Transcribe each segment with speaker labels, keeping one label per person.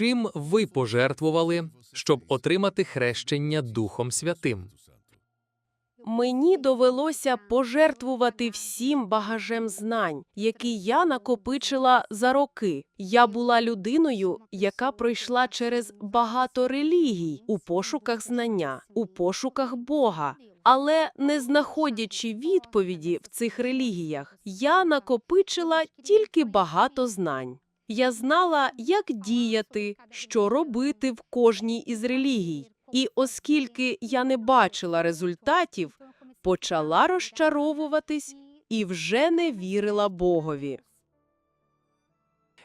Speaker 1: Чим ви пожертвували, щоб отримати хрещення Духом Святим?
Speaker 2: Мені довелося пожертвувати всім багажем знань, які я накопичила за роки. Я була людиною, яка пройшла через багато релігій у пошуках знання, у пошуках Бога. Але не знаходячи відповіді в цих релігіях, я накопичила тільки багато знань. Я знала, як діяти, що робити в кожній із релігій. І оскільки я не бачила результатів, почала розчаровуватись і вже не вірила Богові.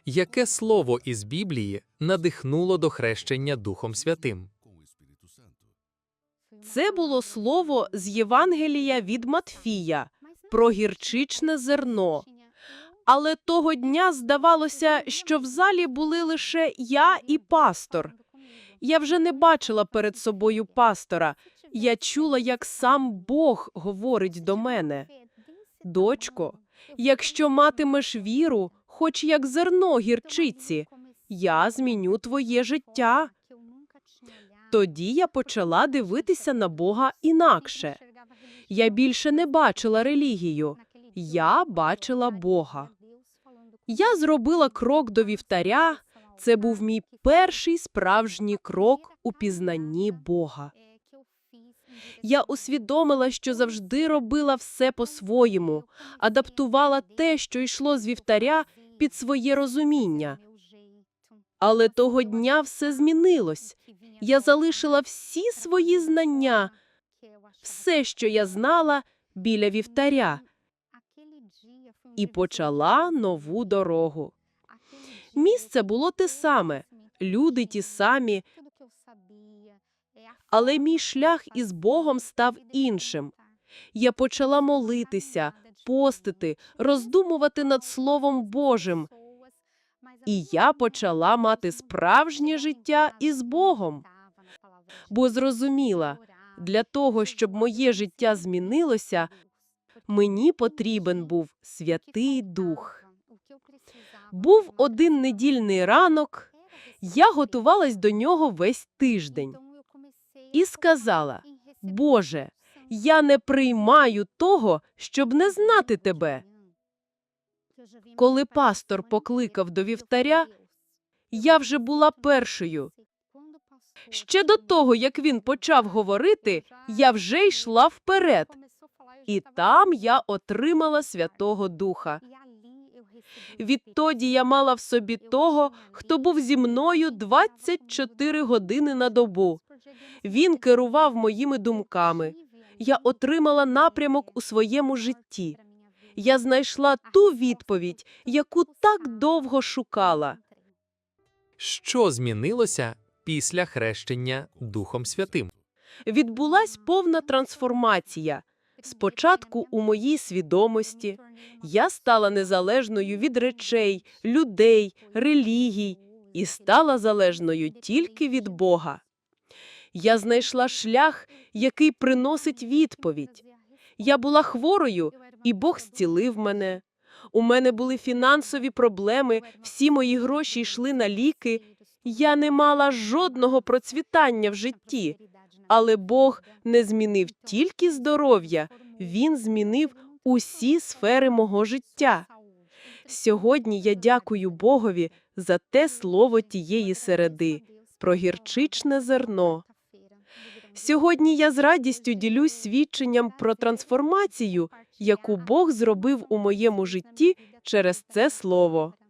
Speaker 1: Яке слово із Біблії надихнуло до хрещення Духом Святим?
Speaker 2: Це було слово з Євангелія від Матфія про гірчичне зерно. Але того дня здавалося, що в залі були лише я і пастор. Я вже не бачила перед собою пастора. Я чула, як сам Бог говорить до мене. Дочко, якщо матимеш віру, хоч як зерно гірчиці, я зміню твоє життя. Тоді я почала дивитися на Бога інакше. Я більше не бачила релігію, я бачила Бога. Я зробила крок до вівтаря. Це був мій перший справжній крок у пізнанні Бога. Я усвідомила, що завжди робила все по-своєму, адаптувала те, що йшло з вівтаря, під своє розуміння. Але того дня все змінилось. Я залишила всі свої знання, все, що я знала, біля вівтаря, і почала нову дорогу. Місце було те саме, люди ті самі, але мій шлях із Богом став іншим. Я почала молитися, постити, роздумувати над Словом Божим, і я почала мати справжнє життя із Богом. Бо зрозуміла, для того, щоб моє життя змінилося, мені потрібен був Святий Дух. Був один недільний ранок, я готувалась до нього весь тиждень і сказала: Боже, я не приймаю того, щоб не знати тебе. Коли пастор покликав до вівтаря, я вже була першою. Ще до того, як він почав говорити, я вже йшла вперед, і там я отримала Святого Духа. Відтоді я мала в собі того, хто був зі мною 24 години на добу. Він керував моїми думками. Я отримала напрямок у своєму житті. Я знайшла ту відповідь, яку так довго шукала.
Speaker 1: Що змінилося після хрещення Духом Святим?
Speaker 2: Відбулась повна трансформація. Спочатку у моїй свідомості я стала незалежною від речей, людей, релігій і стала залежною тільки від Бога. Я знайшла шлях, який приносить відповідь. Я була хворою, і Бог зцілив мене. У мене були фінансові проблеми, всі мої гроші йшли на ліки. Я не мала жодного процвітання в житті. Але Бог не змінив тільки здоров'я, Він змінив усі сфери мого життя. Сьогодні я дякую Богові за те слово тієї середи про гірчичне зерно. Сьогодні я з радістю ділюсь свідченням про трансформацію, яку Бог зробив у моєму житті через це слово.